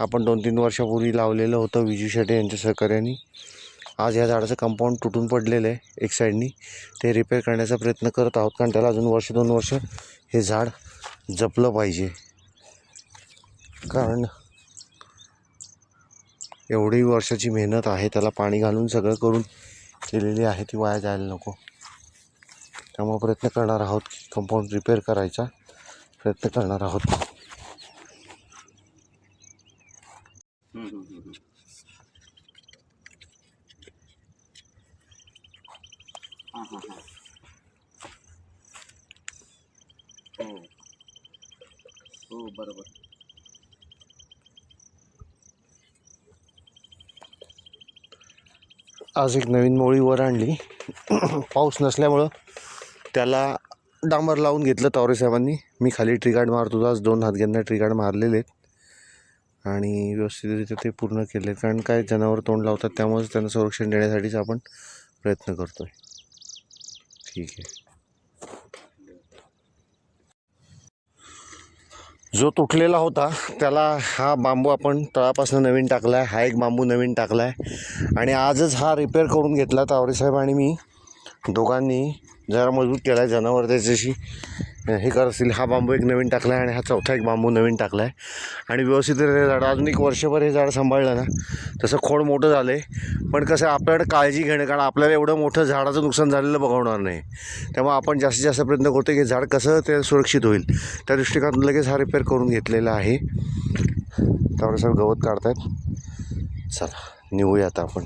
आपण दोन तीन वर्षापूर्वी लावलेलं होतं विजू शेटे यांच्या सहकार्याने. आज या झाडाचं कंपाऊंड तुटून पडलेलं आहे एक साईडनी ते रिपेअर करण्याचा प्रयत्न करत आहोत कारण त्याला अजून वर्ष दोन वर्ष हे झाड जपलं पाहिजे. कारण एवढी वर्षाची मेहनत आहे त्याला पाणी घालून सगळं करून केलेली आहे ती वाया जायला नको. त्यामुळे प्रयत्न करणार आहोत की कंपाऊंड रिपेअर करायचा प्रयत्न करणार आहोत. हां हां हां. हो. हो बरोबर. आज एक नवीन मोळी वर आणली. पाऊस नसल्यामुळं त्याला डांबर लावून घेतलं तावरे साहेबांनी. मी खाली ट्रिगार्ड मारत होतो. आज दोन हातग्यांना ट्रिगार्ड मारलेले आहेत. आणि व्यवस्थितरित्या ते पूर्ण केले. कारण काय जनावर तोंड लावतात त्यामुळेच त्यांना संरक्षण देण्यासाठीच आपण प्रयत्न करतो आहे ठीक आहे. जो तुटलेला होता त्याला हा बांबू आपण तळापासून नवीन टाकला आहे हा एक बांबू नवीन टाकला आहे आणि आजच हा रिपेअर करून घेतला तावरेसाहेब आणि मी. दोघांनी जरा मजबूत केला आहे जनावर त्याच्याशी. हे करत असतील हा बांबू एक नवीन टाकला आहे आणि हा चौथा एक बांबू नवीन टाकला आहे आणि व्यवस्थित हे झाड अजून एक वर्षभर हे झाड सांभाळलं ना तसं खोड मोठं झालं आहे पण कसं आहे, आपल्याकडे काळजी घेणं कारण आपल्याला एवढं मोठं झाडाचं नुकसान झालेलं बघवणार नाही. त्यामुळे आपण जास्तीत जास्त प्रयत्न करतो की झाड कसं ते सुरक्षित होईल. त्या दृष्टिकोनातून लगेच हा रिपेअर करून घेतलेला आहे. त्यावर सर गवत काढतायत. चला निघूया आता आपण.